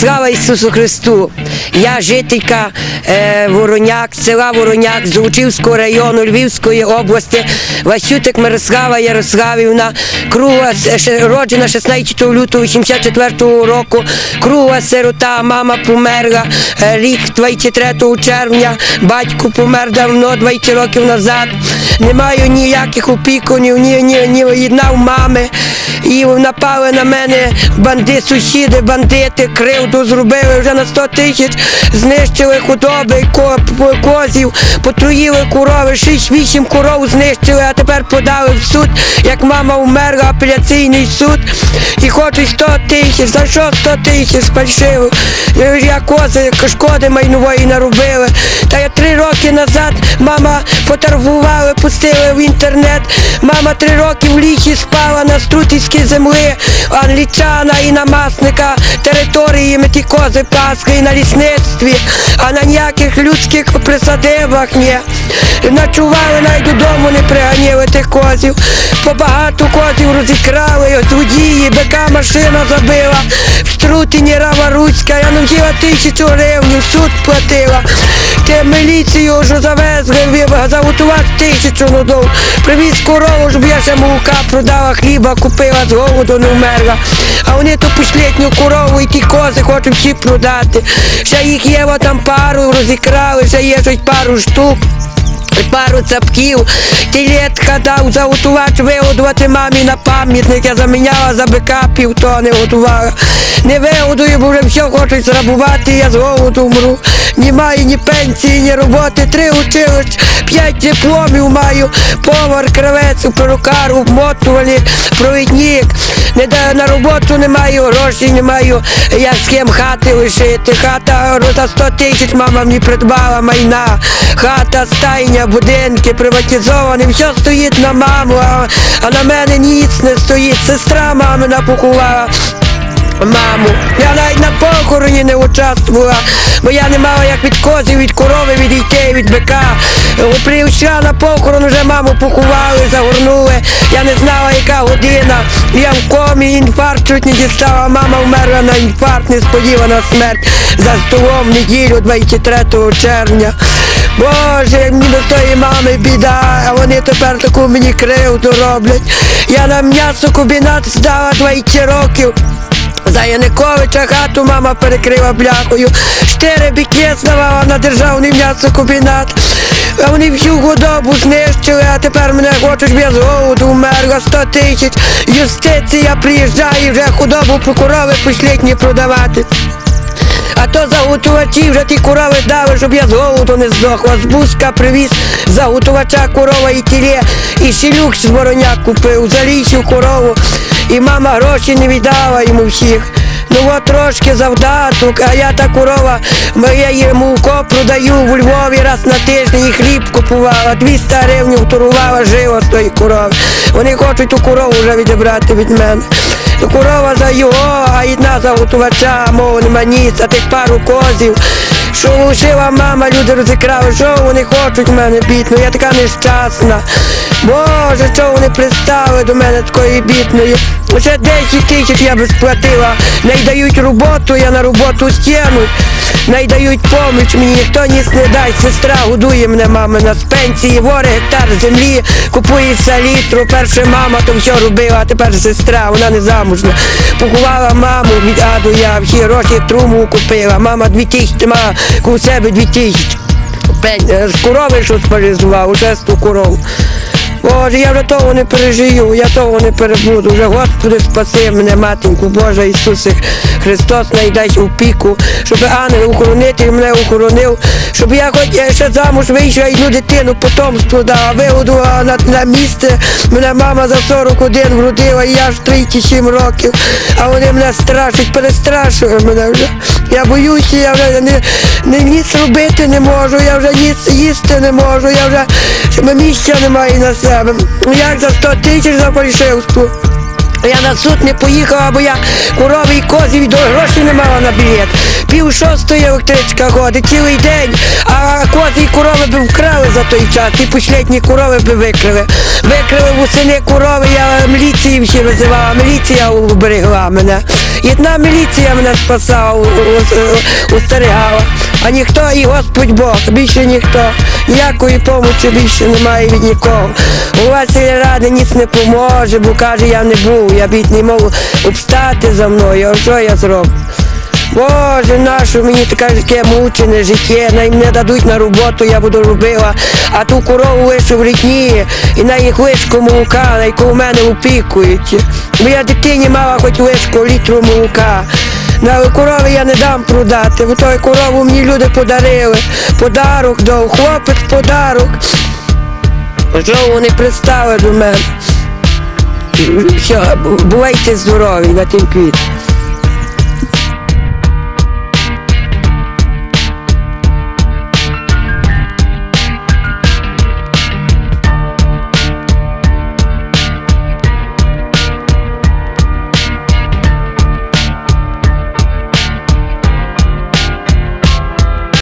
Слава Ісусу Христу! Я жителька е, Вороняк, села Вороняк з Лучівського району Львівської області, Васютик Мирослава Ярославівна, круга, роджена 16 лютого 84 року, круга сирота, мама померла е, рік 23 червня, батько помер давно, 20 років назад. Не маю ніяких опікунів, ні, ні, ні єднав мами. І напали на мене банди, сусіди, бандити, кривду зробили вже на 100 тисяч, знищили худоби, козів, потруїли корови, 6-8 коров знищили, а тепер подали в суд, як мама вмерла, апеляційний суд. І хочуть 100 тисяч, за що 100 тисяч фальшиво? Я кози шкоди майнової наробили. Та я три роки назад мама фотографували, пустили в інтернет. Мама три роки в лісі спала на струтівській землі, англічана і намасника території ми ті кози пасли і на лісництві, а на ніяких людських присадибах ні. Ночували, навіть додому не приганіли тих козів. Побагато козів розікрали, ось водії, бика машина забила, в струтині Рава Руцька, я навчила тисячу гривень, суд платила. Те міліцію, що завезли, ви- заготувати тисячу нудов. Привіз корову, щоб я ще молока продала, хліба купила, з голоду не вмерла. А вони ту послідню корову і ті кози хочуть всі продати. Ще їх є там пару розікрали, ще є щось пару штук. Пару цапків, тілетка дав заготувати, вигодувати мамі на пам'ятник. Я заміняла за бика півтони готувала. Не вигодую, бо вже все хочуть зрабувати, я з голоду вмру. Ні маю ні пенсії, ні роботи, три училищ, п'ять дипломів маю, повар, кравець, перукар, обмотувальник, провідник. Не да- на роботу не маю, грошей не маю, я з ким хати лишити. Хата рота 100 тисяч мама мені придбала майна. Хата, стайня, будинки приватизовані, все стоїть на маму, а, а на мене ніц не стоїть. Сестра мамина поховала. Маму, я навіть на похороні не участвувала, бо я не мала як від козів, від корови відійти, від бика. Е, на похорон, вже маму поховали, загорнули. Я не знала, яка година. Я в комі, інфаркт чуть не дістала. Мама вмерла на інфаркт, несподівана смерть за столом неділю 23 червня. Боже, як мені до тої мами біда, а вони тепер таку мені кривду роблять. Я на м'ясокомбінат здала 20 років. За Януковича хату мама перекрила бляхою. Чотири біки здавала на державний м'ясокомбінат. А вони всю худобу знищили, а тепер мене хочуть щоб я з голоду вмерла 100 тисяч. Юстиція приїжджає, вже худобу прокурори послідні продавати. А то заготувачі вже ті корови дали, щоб я з голоду не здохла. З бузка привіз заготувача корова і тілє, і щелюк з вороняк купив, залічив корову. І мама гроші не віддала йому всіх. Ну от трошки завдаток, а я та корова, бо я їй молоко продаю в Львові раз на тиждень і хліб купувала, 200 гривень торгувала живо з тої корови. Вони хочуть ту корову вже відібрати від мене. Ну, Корова за його, а одна за готувача, мов нема ніц, а тих пару козів. Що лишила мама, люди розікрали, що вони хочуть в мене бітно, я така нещасна. Боже, що вони пристали до мене такої бідної. Уже 10 тисяч я би сплатила. Не дають роботу, я на роботу стягну. Не дають поміч мені, ніхто ніс не. Сестра годує мене мама на з пенсії, воре гектар землі, купує салітру. Перша мама то все робила, а тепер сестра, вона не замужна. Поховала маму від А до Я, всі гроші труму купила. Мама дві тисячі, мама у себе дві тисячі. Е, З корови що спаризував, уже з ту корову. Боже, я вже того не пережию, я того не перебуду. Вже Господи спаси мене, матінку Божа Ісусе Христос найдасть у піку, щоб ангел охоронити мене охоронив, щоб я хоч я ще замуж вийшла і дитину потомство дала, вигодувала на, на місце. Мене мама за 41 вродила, і я ж 37 років. А вони мене страшать, перестрашують мене вже. Я боюся, я вже не, не ніц робити не можу, я вже ніц їсти не можу, я вже щоб місця немає на себе. Як за 100 тисяч за фальшивство. Я на суд не поїхала, бо я корови і козів і до грошей не мала на білет. пів шостої електричка ходить цілий день, а кози і корови би вкрали за той час, і послідні корови би викрили. Викрили восени корови, я міліції всі визивала, міліція уберегла мене. І одна міліція мене спасала, устерігала. А ніхто і Господь Бог, більше ніхто. Ніякої помочі більше немає від нікого. У вас ради ніц не поможе, бо каже, я не був, я бідний можу обстати за мною, а що я зроблю? Боже, нащо мені таке таке мучене життя, най мене дадуть на роботу, я буду робила, а ту корову лишу в рідні, і на їх лишку молока, на яку в мене опікують. Бо я дитині мала хоч лишку літру молока. Але корови я не дам продати, бо той корову мені люди подарили. Подарок дав, хлопець подарок. Знову вони пристали до мене. Все, бувайте здорові на тим квіт.